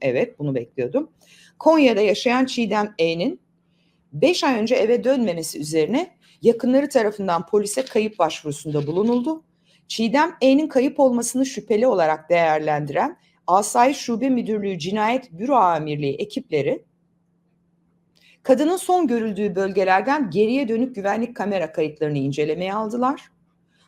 Evet bunu bekliyordum. Konya'da yaşayan Çiğdem E'nin 5 ay önce eve dönmemesi üzerine yakınları tarafından polise kayıp başvurusunda bulunuldu. Çiğdem E'nin kayıp olmasını şüpheli olarak değerlendiren Asayiş Şube Müdürlüğü Cinayet Büro Amirliği ekipleri kadının son görüldüğü bölgelerden geriye dönük güvenlik kamera kayıtlarını incelemeye aldılar.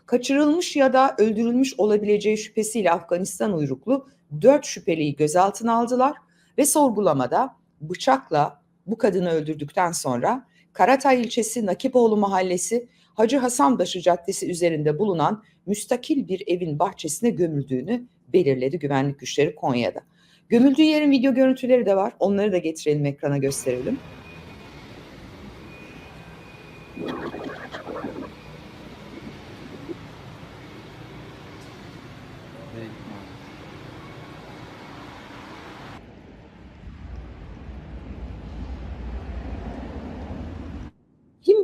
Kaçırılmış ya da öldürülmüş olabileceği şüphesiyle Afganistan uyruklu dört şüpheliyi gözaltına aldılar ve sorgulamada bıçakla bu kadını öldürdükten sonra Karatay ilçesi Nakipoğlu mahallesi Hacı Hasanbaşı Caddesi üzerinde bulunan müstakil bir evin bahçesine gömüldüğünü belirledi güvenlik güçleri Konya'da. Gömüldüğü yerin video görüntüleri de var. Onları da getirelim ekrana gösterelim.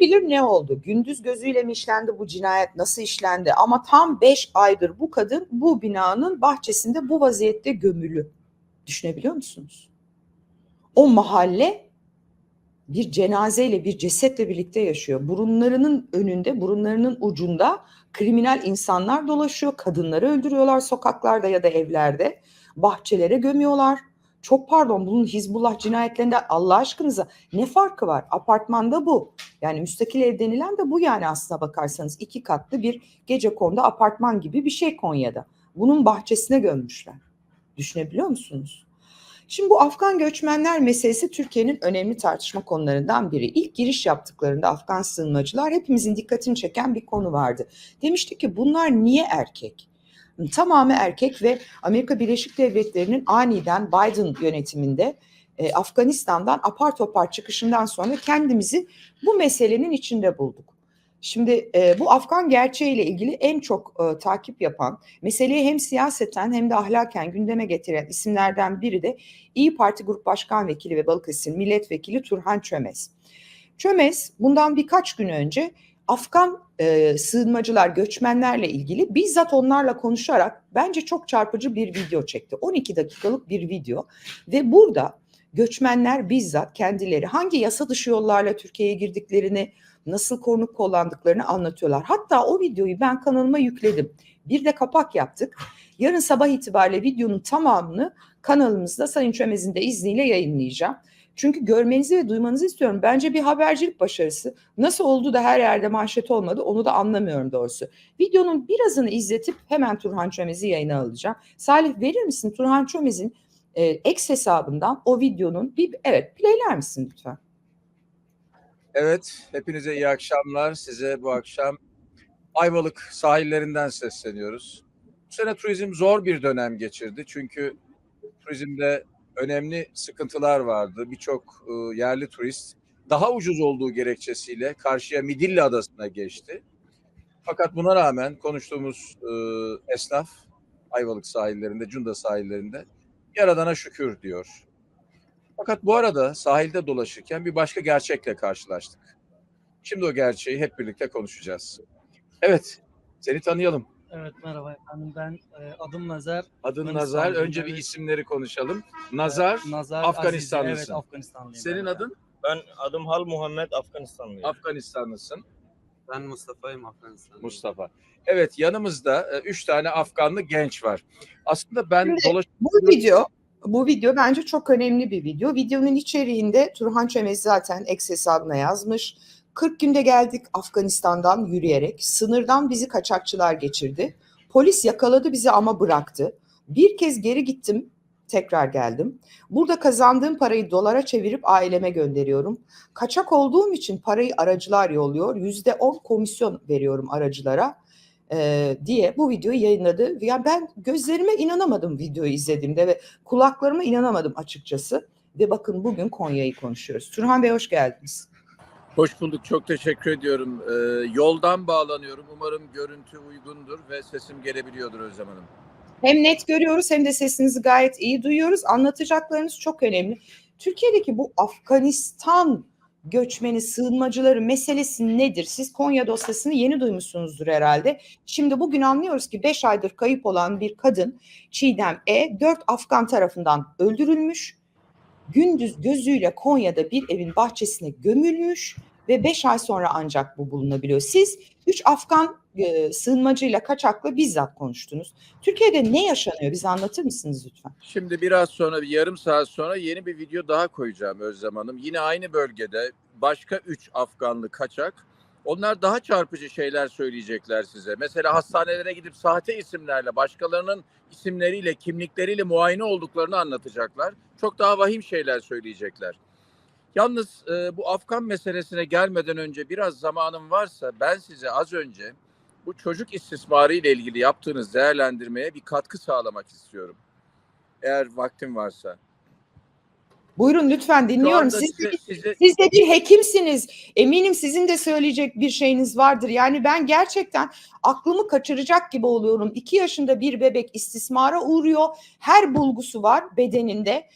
Bilir ne oldu? Gündüz gözüyle mi işlendi bu cinayet? Nasıl işlendi? Ama tam 5 aydır bu kadın bu binanın bahçesinde bu vaziyette gömülü. Düşünebiliyor musunuz? O mahalle bir cenazeyle, bir cesetle birlikte yaşıyor. Burunlarının önünde, burunlarının ucunda kriminal insanlar dolaşıyor. Kadınları öldürüyorlar sokaklarda ya da evlerde. Bahçelere gömüyorlar. Çok pardon bunun Hizbullah cinayetlerinde Allah aşkınıza ne farkı var? Apartmanda bu. Yani müstakil ev denilen de bu yani aslına bakarsanız. iki katlı bir gece kondu apartman gibi bir şey Konya'da. Bunun bahçesine gömmüşler. Düşünebiliyor musunuz? Şimdi bu Afgan göçmenler meselesi Türkiye'nin önemli tartışma konularından biri. İlk giriş yaptıklarında Afgan sığınmacılar hepimizin dikkatini çeken bir konu vardı. Demişti ki bunlar niye erkek? Tamamı erkek ve Amerika Birleşik Devletleri'nin aniden Biden yönetiminde e, Afganistan'dan apar topar çıkışından sonra kendimizi bu meselenin içinde bulduk. Şimdi e, bu Afgan gerçeğiyle ilgili en çok e, takip yapan, meseleyi hem siyaseten hem de ahlaken gündeme getiren isimlerden biri de İyi Parti Grup Başkan Vekili ve Balıkesir Milletvekili Turhan Çömez. Çömez bundan birkaç gün önce Afgan e, sığınmacılar, göçmenlerle ilgili bizzat onlarla konuşarak bence çok çarpıcı bir video çekti. 12 dakikalık bir video ve burada göçmenler bizzat kendileri hangi yasa dışı yollarla Türkiye'ye girdiklerini, nasıl korunuk kullandıklarını anlatıyorlar. Hatta o videoyu ben kanalıma yükledim. Bir de kapak yaptık. Yarın sabah itibariyle videonun tamamını kanalımızda Sayın Çömez'in de izniyle yayınlayacağım. Çünkü görmenizi ve duymanızı istiyorum. Bence bir habercilik başarısı. Nasıl oldu da her yerde manşet olmadı onu da anlamıyorum doğrusu. Videonun birazını izletip hemen Turhan Çömez'i yayına alacağım. Salih verir misin Turhan Çömez'in e, X hesabından o videonun bir evet playler misin lütfen? Evet, hepinize iyi akşamlar. Size bu akşam Ayvalık sahillerinden sesleniyoruz. Bu sene turizm zor bir dönem geçirdi. Çünkü turizmde önemli sıkıntılar vardı. Birçok e, yerli turist daha ucuz olduğu gerekçesiyle karşıya Midilli Adası'na geçti. Fakat buna rağmen konuştuğumuz e, esnaf Ayvalık sahillerinde, Cunda sahillerinde Yaradan'a şükür diyor. Fakat bu arada sahilde dolaşırken bir başka gerçekle karşılaştık. Şimdi o gerçeği hep birlikte konuşacağız. Evet, seni tanıyalım. Evet merhaba efendim ben e, adım Nazar. Adın Nazar. Önce bir isimleri konuşalım. Nazar, E, Nazar Afganistanlısın. Azizi, Evet Afganistanlıyım. senin ben. adın Ben adım Hal Muhammed Afganistanlıyım. Afganistanlısın. Ben Mustafa'yım Afganistan'da. Mustafa. Evet, yanımızda e, üç tane Afganlı genç var. Aslında ben Şimdi dolaş Bu video bu video bence çok önemli bir video. Videonun içeriğinde Turhan Çömez zaten X hesabına yazmış. 40 günde geldik Afganistan'dan yürüyerek. Sınırdan bizi kaçakçılar geçirdi. Polis yakaladı bizi ama bıraktı. Bir kez geri gittim, tekrar geldim. Burada kazandığım parayı dolara çevirip aileme gönderiyorum. Kaçak olduğum için parayı aracılar yolluyor. Yüzde on komisyon veriyorum aracılara e, diye bu videoyu yayınladı. Ya ben gözlerime inanamadım videoyu izlediğimde ve kulaklarıma inanamadım açıkçası. Ve bakın bugün Konya'yı konuşuyoruz. Turhan Bey hoş geldiniz. Hoş bulduk. Çok teşekkür ediyorum. Ee, yoldan bağlanıyorum. Umarım görüntü uygundur ve sesim gelebiliyordur Özlem Hanım. Hem net görüyoruz hem de sesinizi gayet iyi duyuyoruz. Anlatacaklarınız çok önemli. Türkiye'deki bu Afganistan göçmeni, sığınmacıları meselesi nedir? Siz Konya dosyasını yeni duymuşsunuzdur herhalde. Şimdi bugün anlıyoruz ki 5 aydır kayıp olan bir kadın Çiğdem E 4 Afgan tarafından öldürülmüş. Gündüz gözüyle Konya'da bir evin bahçesine gömülmüş ve 5 ay sonra ancak bu bulunabiliyor. Siz 3 Afgan e, sığınmacıyla kaçakla bizzat konuştunuz. Türkiye'de ne yaşanıyor? Bize anlatır mısınız lütfen? Şimdi biraz sonra yarım saat sonra yeni bir video daha koyacağım Özlem Hanım. Yine aynı bölgede başka 3 Afganlı kaçak. Onlar daha çarpıcı şeyler söyleyecekler size. Mesela hastanelere gidip sahte isimlerle, başkalarının isimleriyle, kimlikleriyle muayene olduklarını anlatacaklar. Çok daha vahim şeyler söyleyecekler. Yalnız e, bu Afgan meselesine gelmeden önce biraz zamanım varsa ben size az önce bu çocuk istismarı ile ilgili yaptığınız değerlendirmeye bir katkı sağlamak istiyorum. Eğer vaktim varsa. Buyurun lütfen dinliyorum. Siz, size- size- siz de bir hekimsiniz. Eminim sizin de söyleyecek bir şeyiniz vardır. Yani ben gerçekten aklımı kaçıracak gibi oluyorum. İki yaşında bir bebek istismara uğruyor. Her bulgusu var bedeninde.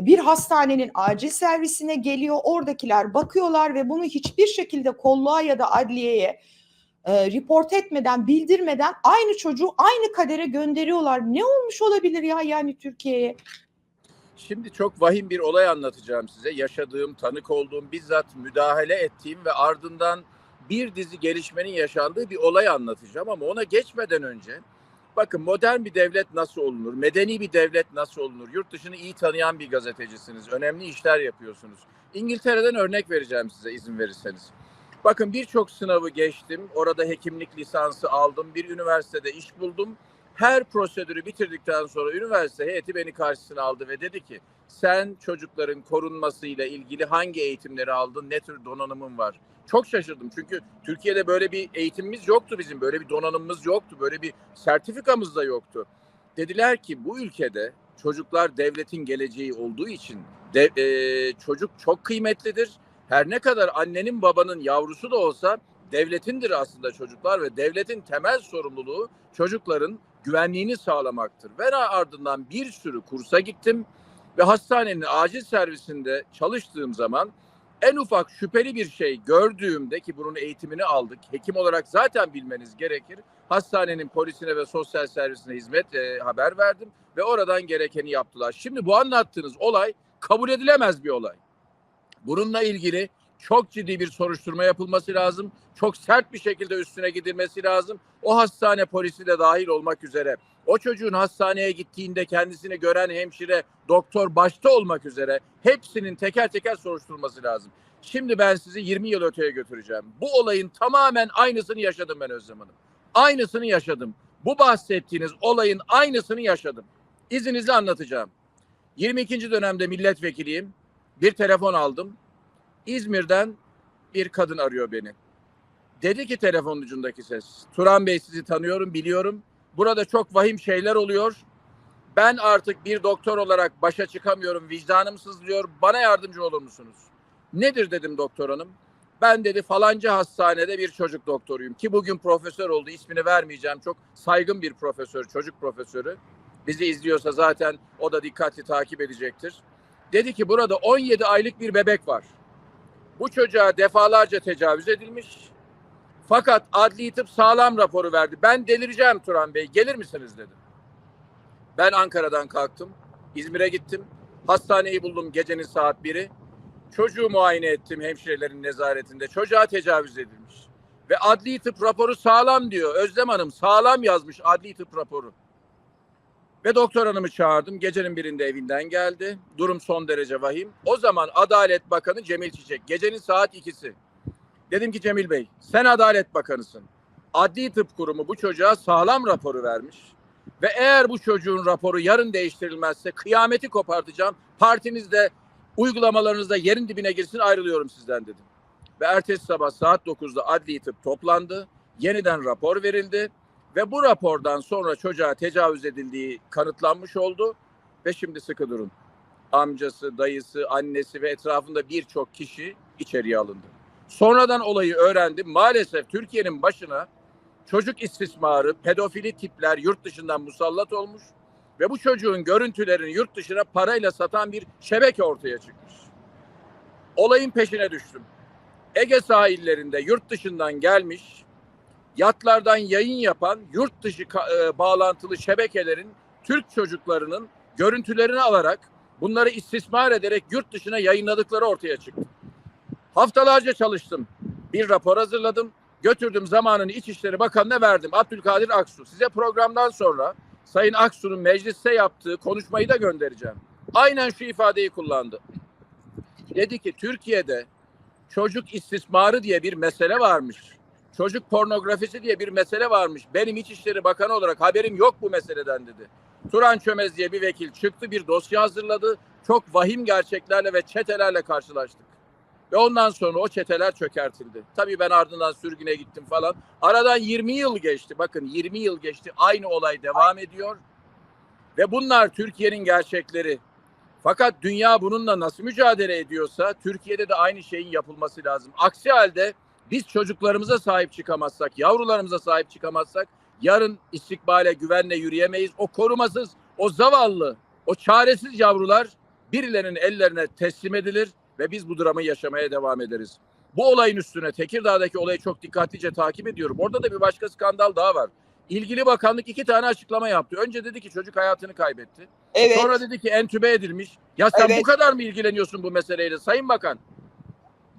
Bir hastanenin acil servisine geliyor. Oradakiler bakıyorlar ve bunu hiçbir şekilde kolluğa ya da adliyeye e, report etmeden, bildirmeden aynı çocuğu aynı kadere gönderiyorlar. Ne olmuş olabilir ya yani Türkiye'ye? Şimdi çok vahim bir olay anlatacağım size. Yaşadığım, tanık olduğum, bizzat müdahale ettiğim ve ardından bir dizi gelişmenin yaşandığı bir olay anlatacağım ama ona geçmeden önce bakın modern bir devlet nasıl olunur, medeni bir devlet nasıl olunur, yurt dışını iyi tanıyan bir gazetecisiniz, önemli işler yapıyorsunuz. İngiltere'den örnek vereceğim size izin verirseniz. Bakın birçok sınavı geçtim, orada hekimlik lisansı aldım, bir üniversitede iş buldum her prosedürü bitirdikten sonra üniversite heyeti beni karşısına aldı ve dedi ki sen çocukların korunmasıyla ilgili hangi eğitimleri aldın, ne tür donanımın var? Çok şaşırdım çünkü Türkiye'de böyle bir eğitimimiz yoktu bizim, böyle bir donanımımız yoktu, böyle bir sertifikamız da yoktu. Dediler ki bu ülkede çocuklar devletin geleceği olduğu için de, e, çocuk çok kıymetlidir. Her ne kadar annenin babanın yavrusu da olsa devletindir aslında çocuklar ve devletin temel sorumluluğu çocukların güvenliğini sağlamaktır. Ve ardından bir sürü kursa gittim ve hastanenin acil servisinde çalıştığım zaman en ufak şüpheli bir şey gördüğümde ki bunun eğitimini aldık. Hekim olarak zaten bilmeniz gerekir. Hastanenin polisine ve sosyal servisine hizmet e, haber verdim ve oradan gerekeni yaptılar. Şimdi bu anlattığınız olay kabul edilemez bir olay. Bununla ilgili çok ciddi bir soruşturma yapılması lazım. Çok sert bir şekilde üstüne gidilmesi lazım. O hastane polisi de dahil olmak üzere. O çocuğun hastaneye gittiğinde kendisini gören hemşire, doktor başta olmak üzere hepsinin teker teker soruşturulması lazım. Şimdi ben sizi 20 yıl öteye götüreceğim. Bu olayın tamamen aynısını yaşadım ben Özlem Hanım. Aynısını yaşadım. Bu bahsettiğiniz olayın aynısını yaşadım. İzninizle anlatacağım. 22. dönemde milletvekiliyim. Bir telefon aldım. İzmir'den bir kadın arıyor beni. Dedi ki telefonun ucundaki ses. Turan Bey sizi tanıyorum, biliyorum. Burada çok vahim şeyler oluyor. Ben artık bir doktor olarak başa çıkamıyorum. Vicdanım sızlıyor. Bana yardımcı olur musunuz? Nedir dedim doktor hanım. Ben dedi falanca hastanede bir çocuk doktoruyum ki bugün profesör oldu. İsmini vermeyeceğim. Çok saygın bir profesör, çocuk profesörü. Bizi izliyorsa zaten o da dikkatli takip edecektir. Dedi ki burada 17 aylık bir bebek var. Bu çocuğa defalarca tecavüz edilmiş. Fakat adli tıp sağlam raporu verdi. Ben delireceğim Turan Bey. Gelir misiniz dedim. Ben Ankara'dan kalktım. İzmir'e gittim. Hastaneyi buldum gecenin saat biri. Çocuğu muayene ettim hemşirelerin nezaretinde. Çocuğa tecavüz edilmiş. Ve adli tıp raporu sağlam diyor. Özlem Hanım sağlam yazmış adli tıp raporu. Ve doktor hanımı çağırdım. Gecenin birinde evinden geldi. Durum son derece vahim. O zaman Adalet Bakanı Cemil Çiçek. Gecenin saat ikisi. Dedim ki Cemil Bey sen Adalet Bakanısın. Adli Tıp Kurumu bu çocuğa sağlam raporu vermiş. Ve eğer bu çocuğun raporu yarın değiştirilmezse kıyameti kopartacağım. Partinizde uygulamalarınızda yerin dibine girsin ayrılıyorum sizden dedim. Ve ertesi sabah saat 9'da adli tıp toplandı. Yeniden rapor verildi. Ve bu rapordan sonra çocuğa tecavüz edildiği kanıtlanmış oldu. Ve şimdi sıkı durun. Amcası, dayısı, annesi ve etrafında birçok kişi içeriye alındı. Sonradan olayı öğrendim. Maalesef Türkiye'nin başına çocuk istismarı, pedofili tipler yurt dışından musallat olmuş ve bu çocuğun görüntülerini yurt dışına parayla satan bir şebeke ortaya çıkmış. Olayın peşine düştüm. Ege sahillerinde yurt dışından gelmiş yatlardan yayın yapan yurt dışı e, bağlantılı şebekelerin Türk çocuklarının görüntülerini alarak bunları istismar ederek yurt dışına yayınladıkları ortaya çıktı. Haftalarca çalıştım. Bir rapor hazırladım. Götürdüm zamanını İçişleri Bakanı'na verdim. Abdülkadir Aksu. Size programdan sonra Sayın Aksu'nun mecliste yaptığı konuşmayı da göndereceğim. Aynen şu ifadeyi kullandı. Dedi ki Türkiye'de çocuk istismarı diye bir mesele varmış. Çocuk pornografisi diye bir mesele varmış. Benim İçişleri Bakanı olarak haberim yok bu meseleden dedi. Turan Çömez diye bir vekil çıktı bir dosya hazırladı. Çok vahim gerçeklerle ve çetelerle karşılaştık. Ve ondan sonra o çeteler çökertildi. Tabii ben ardından sürgüne gittim falan. Aradan 20 yıl geçti. Bakın 20 yıl geçti. Aynı olay devam ediyor. Ve bunlar Türkiye'nin gerçekleri. Fakat dünya bununla nasıl mücadele ediyorsa Türkiye'de de aynı şeyin yapılması lazım. Aksi halde biz çocuklarımıza sahip çıkamazsak, yavrularımıza sahip çıkamazsak yarın istikbale güvenle yürüyemeyiz. O korumasız, o zavallı, o çaresiz yavrular birilerinin ellerine teslim edilir ve biz bu dramayı yaşamaya devam ederiz. Bu olayın üstüne Tekirdağ'daki olayı çok dikkatlice takip ediyorum. Orada da bir başka skandal daha var. İlgili bakanlık iki tane açıklama yaptı. Önce dedi ki çocuk hayatını kaybetti. Evet. Sonra dedi ki entübe edilmiş. Ya sen Evet. bu kadar mı ilgileniyorsun bu meseleyle Sayın Bakan?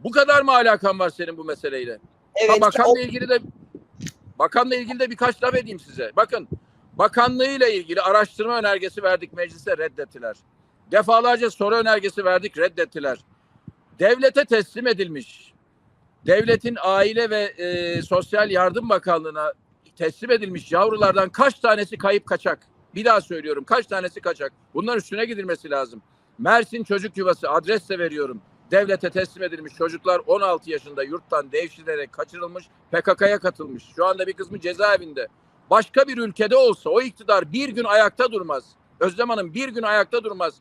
Bu kadar mı alakan var senin bu meseleyle? evet. Ha, bakanla O- ilgili de bakanla ilgili de birkaç laf edeyim size. Bakın bakanlığıyla ilgili araştırma önergesi verdik meclise reddettiler. Defalarca soru önergesi verdik reddettiler. Devlete teslim edilmiş. Devletin Aile ve e, Sosyal Yardım Bakanlığı'na teslim edilmiş yavrulardan kaç tanesi kayıp kaçak? Bir daha söylüyorum kaç tanesi kaçak? Bunların üstüne gidilmesi lazım. Mersin Çocuk Yuvası adres de veriyorum. Devlete teslim edilmiş çocuklar 16 yaşında yurttan devşirilerek kaçırılmış, PKK'ya katılmış. Şu anda bir kısmı cezaevinde. Başka bir ülkede olsa o iktidar bir gün ayakta durmaz. Özlem Hanım bir gün ayakta durmaz.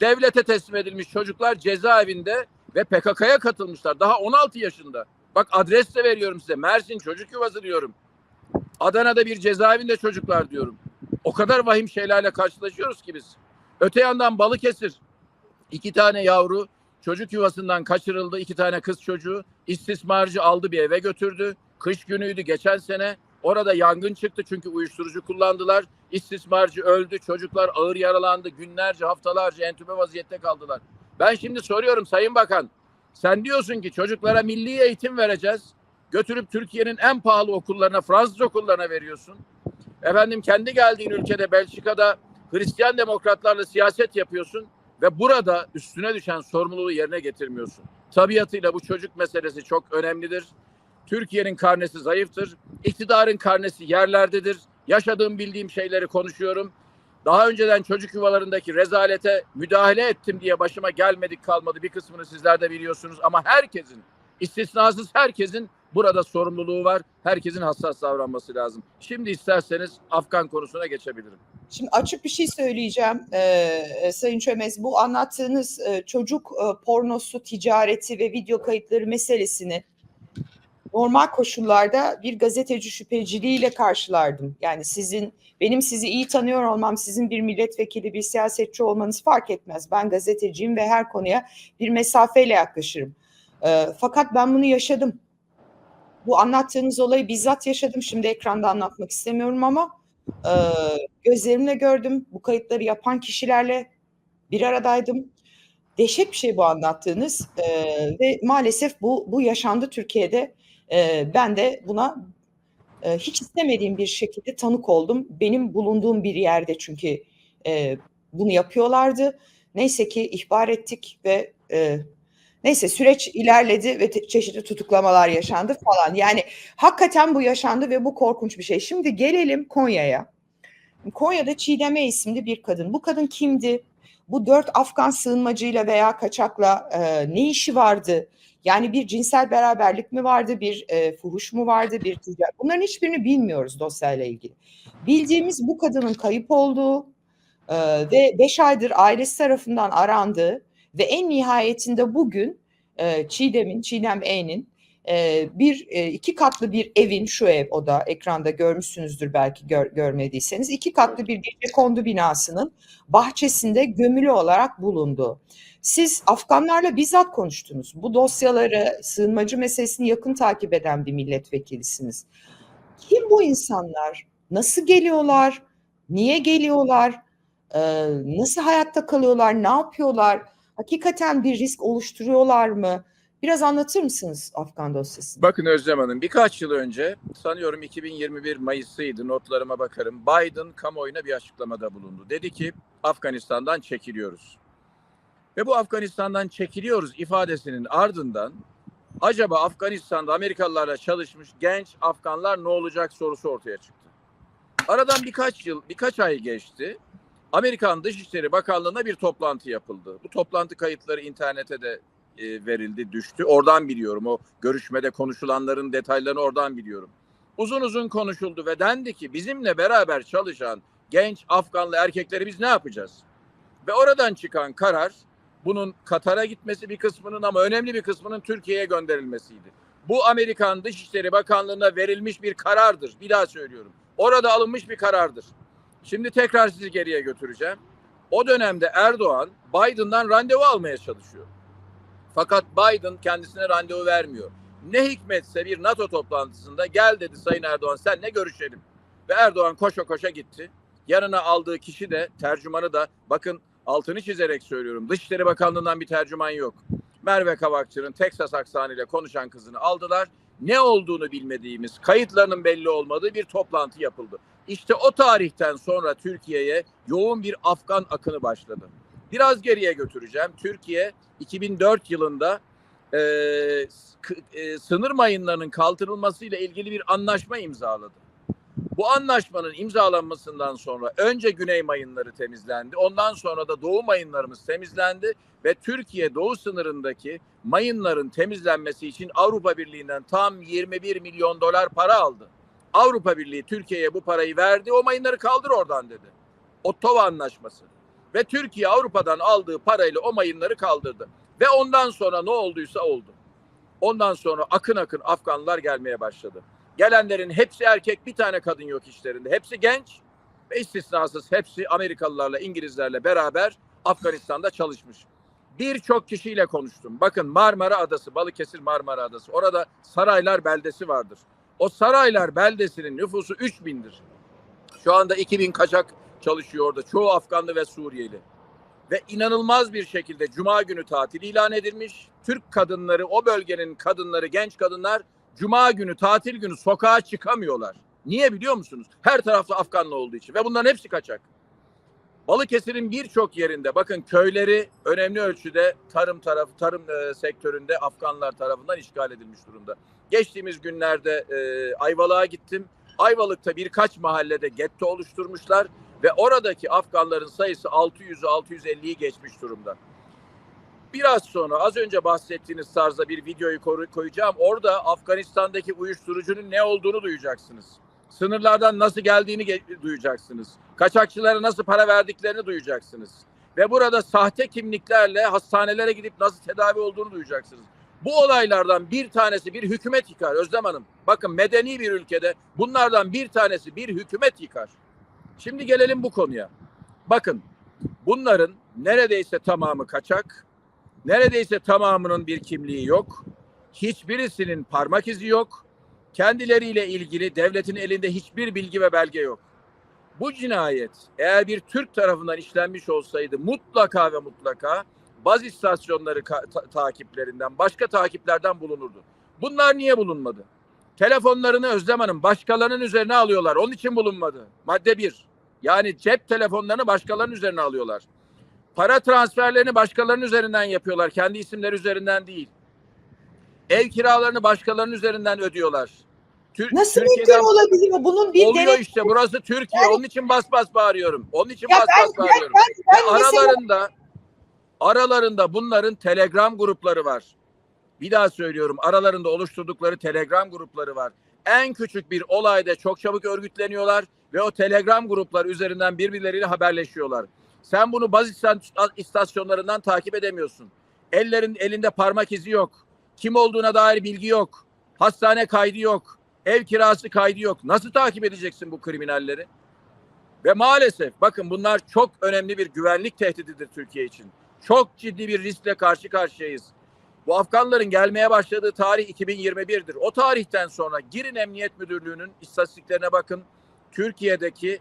Devlete teslim edilmiş çocuklar cezaevinde ve PKK'ya katılmışlar. Daha 16 yaşında. Bak adres de veriyorum size. Mersin Çocuk Yuvası diyorum. Adana'da bir cezaevinde çocuklar diyorum. O kadar vahim şeylerle karşılaşıyoruz ki biz. Öte yandan Balıkesir iki tane yavru çocuk yuvasından kaçırıldı. iki tane kız çocuğu istismarcı aldı bir eve götürdü. Kış günüydü geçen sene. Orada yangın çıktı çünkü uyuşturucu kullandılar. İstismarcı öldü. Çocuklar ağır yaralandı. Günlerce, haftalarca entübe vaziyette kaldılar. Ben şimdi soruyorum Sayın Bakan. Sen diyorsun ki çocuklara milli eğitim vereceğiz. Götürüp Türkiye'nin en pahalı okullarına, Fransız okullarına veriyorsun. Efendim kendi geldiğin ülkede Belçika'da Hristiyan demokratlarla siyaset yapıyorsun ve burada üstüne düşen sorumluluğu yerine getirmiyorsun. Tabiatıyla bu çocuk meselesi çok önemlidir. Türkiye'nin karnesi zayıftır. İktidarın karnesi yerlerdedir. Yaşadığım bildiğim şeyleri konuşuyorum. Daha önceden çocuk yuvalarındaki rezalete müdahale ettim diye başıma gelmedik kalmadı. Bir kısmını sizler de biliyorsunuz ama herkesin, istisnasız herkesin burada sorumluluğu var. Herkesin hassas davranması lazım. Şimdi isterseniz Afgan konusuna geçebilirim. Şimdi açık bir şey söyleyeceğim ee, Sayın Çömez. Bu anlattığınız e, çocuk e, pornosu ticareti ve video kayıtları meselesini normal koşullarda bir gazeteci şüpheciliğiyle karşılardım. Yani sizin benim sizi iyi tanıyor olmam, sizin bir milletvekili, bir siyasetçi olmanız fark etmez. Ben gazeteciyim ve her konuya bir mesafeyle yaklaşırım. Ee, fakat ben bunu yaşadım. Bu anlattığınız olayı bizzat yaşadım. Şimdi ekranda anlatmak istemiyorum ama e, gözlerimle gördüm. Bu kayıtları yapan kişilerle bir aradaydım. Dehşet bir şey bu anlattığınız e, ve maalesef bu bu yaşandı Türkiye'de. E, ben de buna e, hiç istemediğim bir şekilde tanık oldum. Benim bulunduğum bir yerde çünkü e, bunu yapıyorlardı. Neyse ki ihbar ettik ve e, neyse süreç ilerledi ve çeşitli tutuklamalar yaşandı falan. Yani hakikaten bu yaşandı ve bu korkunç bir şey. Şimdi gelelim Konya'ya. Konya'da Çiğdeme isimli bir kadın. Bu kadın kimdi? Bu dört Afgan sığınmacıyla veya kaçakla e, ne işi vardı? Yani bir cinsel beraberlik mi vardı, bir e, fuhuş mu vardı, bir ticaret? Bunların hiçbirini bilmiyoruz dosyayla ilgili. Bildiğimiz bu kadının kayıp olduğu e, ve beş aydır ailesi tarafından arandığı ve en nihayetinde bugün e, Çiğdem'in, Çiğdem E'nin e, bir e, iki katlı bir evin şu ev o da ekranda görmüşsünüzdür belki gör, görmediyseniz iki katlı bir gece kondu binasının bahçesinde gömülü olarak bulundu. Siz Afganlarla bizzat konuştunuz. Bu dosyaları sığınmacı meselesini yakın takip eden bir milletvekilisiniz. Kim bu insanlar? Nasıl geliyorlar? Niye geliyorlar? Ee, nasıl hayatta kalıyorlar? Ne yapıyorlar? Hakikaten bir risk oluşturuyorlar mı? Biraz anlatır mısınız Afgan dosyasını? Bakın Özlem Hanım birkaç yıl önce sanıyorum 2021 Mayıs'ıydı notlarıma bakarım. Biden kamuoyuna bir açıklamada bulundu. Dedi ki Afganistan'dan çekiliyoruz. Ve bu Afganistan'dan çekiliyoruz ifadesinin ardından acaba Afganistan'da Amerikalılarla çalışmış genç Afganlar ne olacak sorusu ortaya çıktı. Aradan birkaç yıl, birkaç ay geçti. Amerikan Dışişleri Bakanlığı'na bir toplantı yapıldı. Bu toplantı kayıtları internete de e, verildi, düştü. Oradan biliyorum o görüşmede konuşulanların detaylarını oradan biliyorum. Uzun uzun konuşuldu ve dendi ki bizimle beraber çalışan genç Afganlı erkekleri biz ne yapacağız? Ve oradan çıkan karar bunun Katar'a gitmesi bir kısmının ama önemli bir kısmının Türkiye'ye gönderilmesiydi. Bu Amerikan Dışişleri Bakanlığı'na verilmiş bir karardır. Bir daha söylüyorum. Orada alınmış bir karardır. Şimdi tekrar sizi geriye götüreceğim. O dönemde Erdoğan Biden'dan randevu almaya çalışıyor. Fakat Biden kendisine randevu vermiyor. Ne hikmetse bir NATO toplantısında gel dedi Sayın Erdoğan senle görüşelim. Ve Erdoğan koşa koşa gitti. Yanına aldığı kişi de tercümanı da bakın altını çizerek söylüyorum. Dışişleri Bakanlığı'ndan bir tercüman yok. Merve Kavakçı'nın Teksas aksanıyla konuşan kızını aldılar. Ne olduğunu bilmediğimiz, kayıtlarının belli olmadığı bir toplantı yapıldı. İşte o tarihten sonra Türkiye'ye yoğun bir Afgan akını başladı. Biraz geriye götüreceğim. Türkiye 2004 yılında e, e, sınır mayınlarının kaldırılmasıyla ilgili bir anlaşma imzaladı. Bu anlaşmanın imzalanmasından sonra önce güney mayınları temizlendi. Ondan sonra da doğu mayınlarımız temizlendi ve Türkiye doğu sınırındaki mayınların temizlenmesi için Avrupa Birliği'nden tam 21 milyon dolar para aldı. Avrupa Birliği Türkiye'ye bu parayı verdi. O mayınları kaldır oradan dedi. Ottawa Anlaşması. Ve Türkiye Avrupa'dan aldığı parayla o mayınları kaldırdı. Ve ondan sonra ne olduysa oldu. Ondan sonra akın akın Afganlar gelmeye başladı. Gelenlerin hepsi erkek, bir tane kadın yok işlerinde. Hepsi genç ve istisnasız hepsi Amerikalılarla, İngilizlerle beraber Afganistan'da çalışmış. Birçok kişiyle konuştum. Bakın Marmara Adası, Balıkesir Marmara Adası. Orada Saraylar beldesi vardır. O Saraylar beldesinin nüfusu 3000'dir. Şu anda 2000 kaçak çalışıyor orada. Çoğu Afganlı ve Suriyeli. Ve inanılmaz bir şekilde Cuma günü tatil ilan edilmiş. Türk kadınları, o bölgenin kadınları, genç kadınlar Cuma günü, tatil günü sokağa çıkamıyorlar. Niye biliyor musunuz? Her tarafta Afganlı olduğu için. Ve bunların hepsi kaçak. Balıkesir'in birçok yerinde bakın köyleri önemli ölçüde tarım tarafı tarım e, sektöründe Afganlar tarafından işgal edilmiş durumda. Geçtiğimiz günlerde e, Ayvalık'a gittim. Ayvalık'ta birkaç mahallede getto oluşturmuşlar ve oradaki Afganların sayısı 600'ü 650'yi geçmiş durumda. Biraz sonra az önce bahsettiğiniz tarzda bir videoyu koyacağım. Orada Afganistan'daki uyuşturucunun ne olduğunu duyacaksınız. Sınırlardan nasıl geldiğini ge- duyacaksınız. Kaçakçılara nasıl para verdiklerini duyacaksınız. Ve burada sahte kimliklerle hastanelere gidip nasıl tedavi olduğunu duyacaksınız. Bu olaylardan bir tanesi bir hükümet yıkar Özlem Hanım. Bakın medeni bir ülkede bunlardan bir tanesi bir hükümet yıkar. Şimdi gelelim bu konuya. Bakın bunların neredeyse tamamı kaçak, neredeyse tamamının bir kimliği yok, hiçbirisinin parmak izi yok, kendileriyle ilgili devletin elinde hiçbir bilgi ve belge yok. Bu cinayet eğer bir Türk tarafından işlenmiş olsaydı mutlaka ve mutlaka baz istasyonları ta- takiplerinden, başka takiplerden bulunurdu. Bunlar niye bulunmadı? Telefonlarını Özlem Hanım başkalarının üzerine alıyorlar. Onun için bulunmadı. Madde bir. Yani cep telefonlarını başkalarının üzerine alıyorlar. Para transferlerini başkalarının üzerinden yapıyorlar. Kendi isimleri üzerinden değil. Ev kiralarını başkalarının üzerinden ödüyorlar. Tür- Nasıl mümkün olabilir? Bunun bir oluyor denet işte. Burası Türkiye. Yani- Onun için bas bas bağırıyorum. Onun için Ya bas ben- bas bağırıyorum. ben Ve mesela aralarında aralarında bunların Telegram grupları var. Bir daha söylüyorum. Aralarında oluşturdukları Telegram grupları var. En küçük bir olayda çok çabuk örgütleniyorlar ve o Telegram gruplar üzerinden birbirleriyle haberleşiyorlar. Sen bunu baz istas- istasyonlarından takip edemiyorsun. Ellerin elinde parmak izi yok. Kim olduğuna dair bilgi yok. Hastane kaydı yok. Ev kirası kaydı yok. Nasıl takip edeceksin bu kriminalleri? Ve maalesef bakın bunlar çok önemli bir güvenlik tehdididir Türkiye için. Çok ciddi bir riskle karşı karşıyayız. Bu Afganların gelmeye başladığı tarih 2021'dir. O tarihten sonra girin Emniyet Müdürlüğü'nün istatistiklerine bakın. Türkiye'deki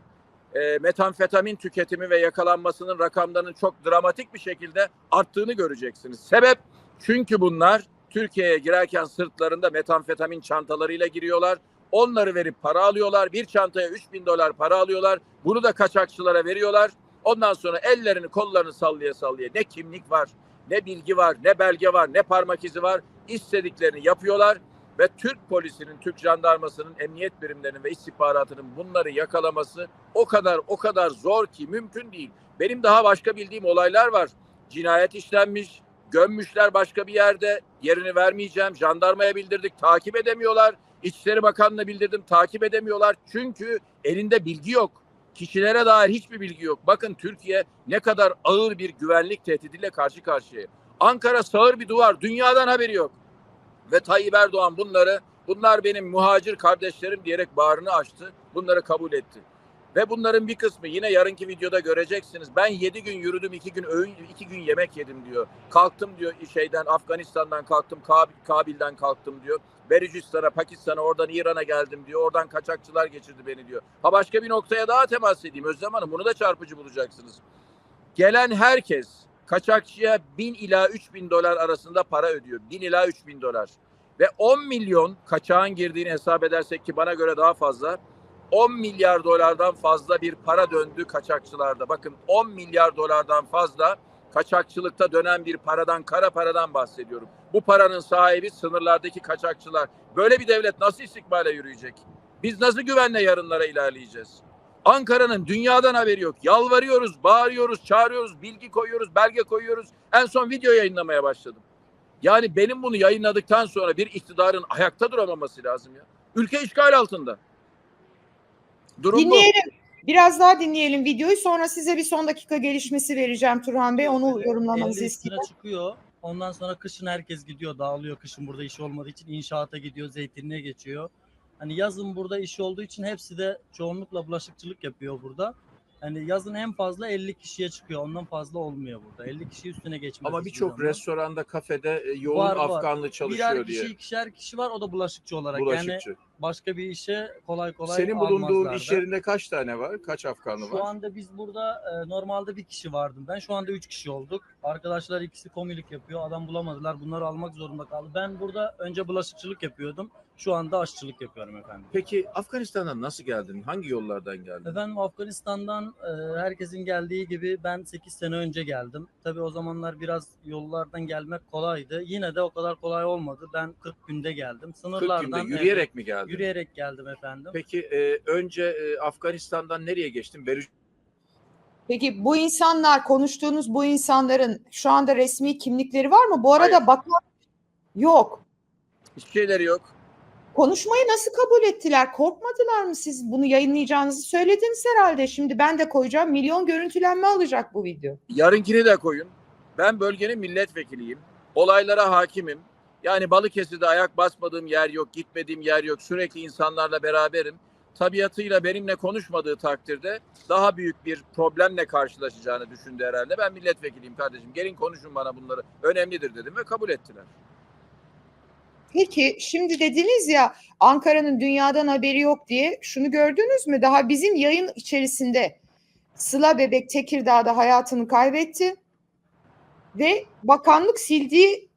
e, metamfetamin tüketimi ve yakalanmasının rakamlarının çok dramatik bir şekilde arttığını göreceksiniz. Sebep çünkü bunlar Türkiye'ye girerken sırtlarında metamfetamin çantalarıyla giriyorlar. Onları verip para alıyorlar. Bir çantaya 3 bin dolar para alıyorlar. Bunu da kaçakçılara veriyorlar. Ondan sonra ellerini kollarını sallaya sallaya ne kimlik var, ne bilgi var, ne belge var, ne parmak izi var. İstediklerini yapıyorlar ve Türk polisinin, Türk jandarmasının, emniyet birimlerinin ve istihbaratının bunları yakalaması o kadar o kadar zor ki mümkün değil. Benim daha başka bildiğim olaylar var. Cinayet işlenmiş, gömmüşler başka bir yerde. Yerini vermeyeceğim. Jandarmaya bildirdik, takip edemiyorlar. İçişleri Bakanlığı'na bildirdim, takip edemiyorlar. Çünkü elinde bilgi yok. Kişilere dair hiçbir bilgi yok. Bakın Türkiye ne kadar ağır bir güvenlik tehdidiyle karşı karşıya. Ankara sağır bir duvar. Dünyadan haberi yok. Ve Tayyip Erdoğan bunları bunlar benim muhacir kardeşlerim diyerek bağrını açtı. Bunları kabul etti. Ve bunların bir kısmı yine yarınki videoda göreceksiniz. Ben yedi gün yürüdüm, iki gün öğün, iki gün yemek yedim diyor. Kalktım diyor şeyden Afganistan'dan kalktım, Kabil, Kabil'den kalktım diyor. Belucistan'a, Pakistan'a, oradan İran'a geldim diyor. Oradan kaçakçılar geçirdi beni diyor. Ha başka bir noktaya daha temas edeyim Özlem Hanım. Bunu da çarpıcı bulacaksınız. Gelen herkes kaçakçıya 1000 ila 3000 dolar arasında para ödüyor. 1000 ila 3000 dolar. Ve 10 milyon kaçağın girdiğini hesap edersek ki bana göre daha fazla 10 milyar dolardan fazla bir para döndü kaçakçılarda. Bakın 10 milyar dolardan fazla kaçakçılıkta dönen bir paradan, kara paradan bahsediyorum. Bu paranın sahibi sınırlardaki kaçakçılar. Böyle bir devlet nasıl istikbale yürüyecek? Biz nasıl güvenle yarınlara ilerleyeceğiz? Ankara'nın dünyadan haberi yok. Yalvarıyoruz, bağırıyoruz, çağırıyoruz, bilgi koyuyoruz, belge koyuyoruz. En son video yayınlamaya başladım. Yani benim bunu yayınladıktan sonra bir iktidarın ayakta duramaması lazım ya. Ülke işgal altında. Durum bu. Dinleyelim. Biraz daha dinleyelim videoyu. Sonra size bir son dakika gelişmesi vereceğim Turhan Bey. Onu Böyle yorumlamanızı 50 istiyorum. çıkıyor. Ondan sonra kışın herkes gidiyor, dağılıyor. Kışın burada iş olmadığı için inşaata gidiyor, zeytinliğe geçiyor. Hani yazın burada iş olduğu için hepsi de çoğunlukla bulaşıkçılık yapıyor burada. Hani yazın en fazla 50 kişiye çıkıyor. Ondan fazla olmuyor burada. 50 kişi üstüne geçmez. Ama birçok restoranda, kafede e, yoğun Var, var. Afganlı çalışıyor Birer diye. kişi, ikişer kişi var. O da bulaşıkçı olarak. Yani Bulaşıkçı. Başka bir işe kolay kolay Senin bulunduğun almazlar iş yerinde kaç tane var? Kaç Afganlı Şu var? anda biz burada e, normalde bir kişi vardım. Ben şu anda üç kişi olduk. Arkadaşlar ikisi komilik yapıyor. Adam bulamadılar. Bunları almak zorunda kaldı. Ben burada önce bulaşıkçılık yapıyordum. Şu anda aşçılık yapıyorum efendim. Peki Afganistan'dan nasıl geldin? Hangi yollardan geldin? Efendim Afganistan'dan e, herkesin geldiği gibi ben 8 sene önce geldim. Tabii o zamanlar biraz yollardan gelmek kolaydı. Yine de o kadar kolay olmadı. Ben 40 günde geldim. 40 Sınırlardan günde yürüyerek mi geldin? Yürüyerek geldim efendim. Peki e, önce e, Afganistan'dan nereye geçtin? Beluc Peki bu insanlar konuştuğunuz bu insanların şu anda resmi kimlikleri var mı? Bu arada Hayır. bakan yok. hiçbir şeyleri yok. Konuşmayı nasıl kabul ettiler? Korkmadılar mı siz? Bunu yayınlayacağınızı söylediniz herhalde. Şimdi ben de koyacağım. Milyon görüntülenme alacak bu video. Yarınkini de koyun. Ben bölgenin milletvekiliyim. Olaylara hakimim. Yani Balıkesir'de ayak basmadığım yer yok, gitmediğim yer yok. Sürekli insanlarla beraberim. Tabiatıyla benimle konuşmadığı takdirde daha büyük bir problemle karşılaşacağını düşündü herhalde. Ben milletvekiliyim kardeşim. Gelin konuşun bana bunları. Önemlidir dedim ve kabul ettiler. Peki şimdi dediniz ya Ankara'nın dünyadan haberi yok diye şunu gördünüz mü? Daha bizim yayın içerisinde Sıla Bebek Tekirdağ'da hayatını kaybetti ve bakanlık sildiği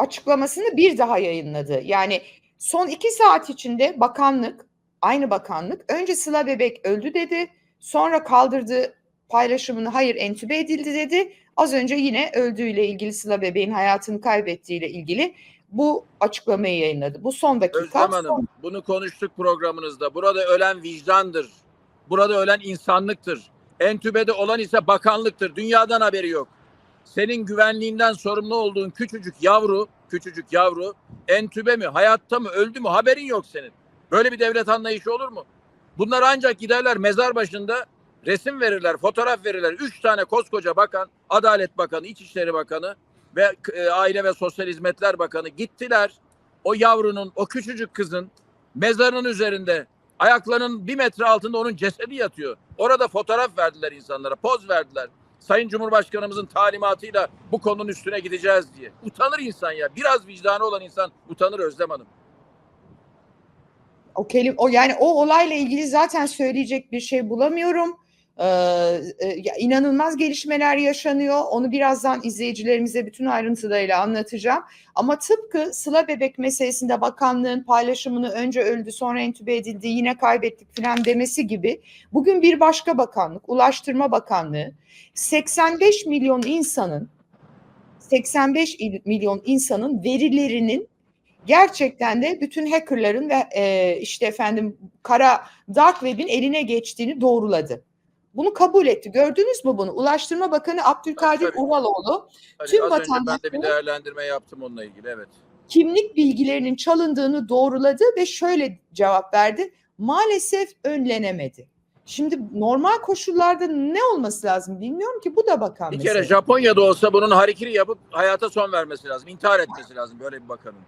açıklamasını bir daha yayınladı. Yani son iki saat içinde bakanlık, aynı bakanlık önce Sıla Bebek öldü dedi, sonra kaldırdığı paylaşımını hayır entübe edildi dedi. Az önce yine öldüğüyle ilgili Sıla Bebek'in hayatını kaybettiğiyle ilgili bu açıklamayı yayınladı. Bu son dakika. Özlem Hanım bunu konuştuk programınızda. Burada ölen vicdandır. Burada ölen insanlıktır. Entübede olan ise bakanlıktır. Dünyadan haberi yok. Senin güvenliğinden sorumlu olduğun küçücük yavru, küçücük yavru entübe mi, hayatta mı, öldü mü haberin yok senin. Böyle bir devlet anlayışı olur mu? Bunlar ancak giderler mezar başında resim verirler, fotoğraf verirler. Üç tane koskoca bakan, Adalet Bakanı, İçişleri Bakanı ve e, Aile ve Sosyal Hizmetler Bakanı gittiler. o yavrunun, o küçücük kızın mezarının üzerinde ayaklarının bir metre altında onun cesedi yatıyor. Orada fotoğraf verdiler insanlara, poz verdiler. Sayın Cumhurbaşkanımızın talimatıyla bu konunun üstüne gideceğiz diye. Utanır insan ya. Biraz vicdanı olan insan utanır Özlem Hanım. O kelim o yani o olayla ilgili zaten söyleyecek bir şey bulamıyorum. Ee, e, inanılmaz gelişmeler yaşanıyor. Onu birazdan izleyicilerimize bütün ayrıntılarıyla anlatacağım. Ama tıpkı Sıla Bebek meselesinde bakanlığın paylaşımını önce öldü sonra entübe edildi yine kaybettik filan demesi gibi bugün bir başka bakanlık Ulaştırma Bakanlığı 85 milyon insanın 85 il- milyon insanın verilerinin gerçekten de bütün hackerların ve e, işte efendim kara dark web'in eline geçtiğini doğruladı. Bunu kabul etti. Gördünüz mü bunu? Ulaştırma Bakanı Abdülkadir Tabii, tabii. Uraloğlu Hani Tüm önce ben de bir değerlendirme yaptım onunla ilgili evet. kimlik bilgilerinin çalındığını doğruladı ve şöyle cevap verdi. Maalesef önlenemedi. Şimdi normal koşullarda ne olması lazım bilmiyorum ki bu da bakan Bir mesele. kere Japonya'da olsa bunun harikiri yapıp hayata son vermesi lazım. İntihar etmesi lazım böyle bir bakanın.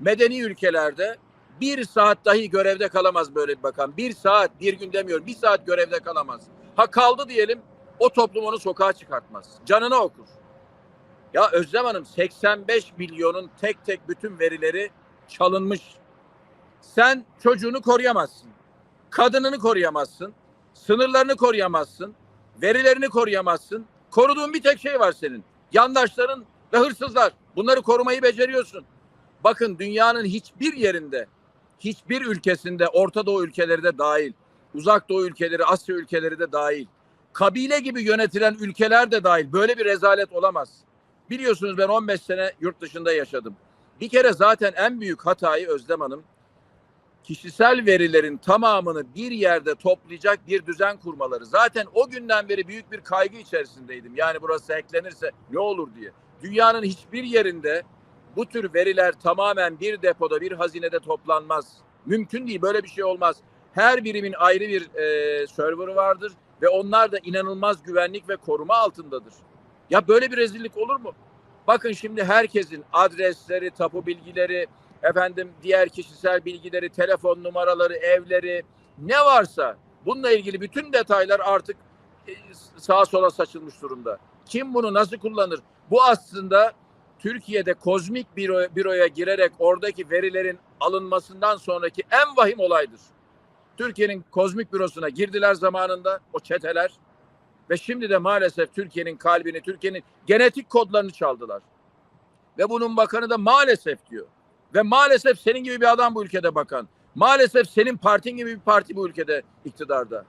Medeni ülkelerde bir saat dahi görevde kalamaz böyle bir bakan. Bir saat, bir gün demiyorum. Bir saat görevde kalamaz. Ha kaldı diyelim o toplum onu sokağa çıkartmaz. Canını okur. Ya Özlem Hanım 85 milyonun tek tek bütün verileri çalınmış. Sen çocuğunu koruyamazsın. Kadınını koruyamazsın. Sınırlarını koruyamazsın. Verilerini koruyamazsın. Koruduğun bir tek şey var senin. Yandaşların ve hırsızlar. Bunları korumayı beceriyorsun. Bakın dünyanın hiçbir yerinde, hiçbir ülkesinde, Orta Doğu ülkeleri de dahil, Uzak Doğu ülkeleri, Asya ülkeleri de dahil, kabile gibi yönetilen ülkeler de dahil böyle bir rezalet olamaz. Biliyorsunuz ben 15 sene yurt dışında yaşadım. Bir kere zaten en büyük hatayı Özlem Hanım kişisel verilerin tamamını bir yerde toplayacak bir düzen kurmaları. Zaten o günden beri büyük bir kaygı içerisindeydim. Yani burası hacklenirse ne olur diye. Dünyanın hiçbir yerinde bu tür veriler tamamen bir depoda, bir hazinede toplanmaz. Mümkün değil, böyle bir şey olmaz. Her birimin ayrı bir e, serverı vardır ve onlar da inanılmaz güvenlik ve koruma altındadır. Ya böyle bir rezillik olur mu? Bakın şimdi herkesin adresleri, tapu bilgileri, efendim diğer kişisel bilgileri, telefon numaraları, evleri ne varsa bununla ilgili bütün detaylar artık e, sağa sola saçılmış durumda. Kim bunu nasıl kullanır? Bu aslında Türkiye'de kozmik büro, büroya girerek oradaki verilerin alınmasından sonraki en vahim olaydır. Türkiye'nin kozmik bürosuna girdiler zamanında o çeteler ve şimdi de maalesef Türkiye'nin kalbini, Türkiye'nin genetik kodlarını çaldılar. Ve bunun bakanı da maalesef diyor. Ve maalesef senin gibi bir adam bu ülkede bakan. Maalesef senin partin gibi bir parti bu ülkede iktidarda.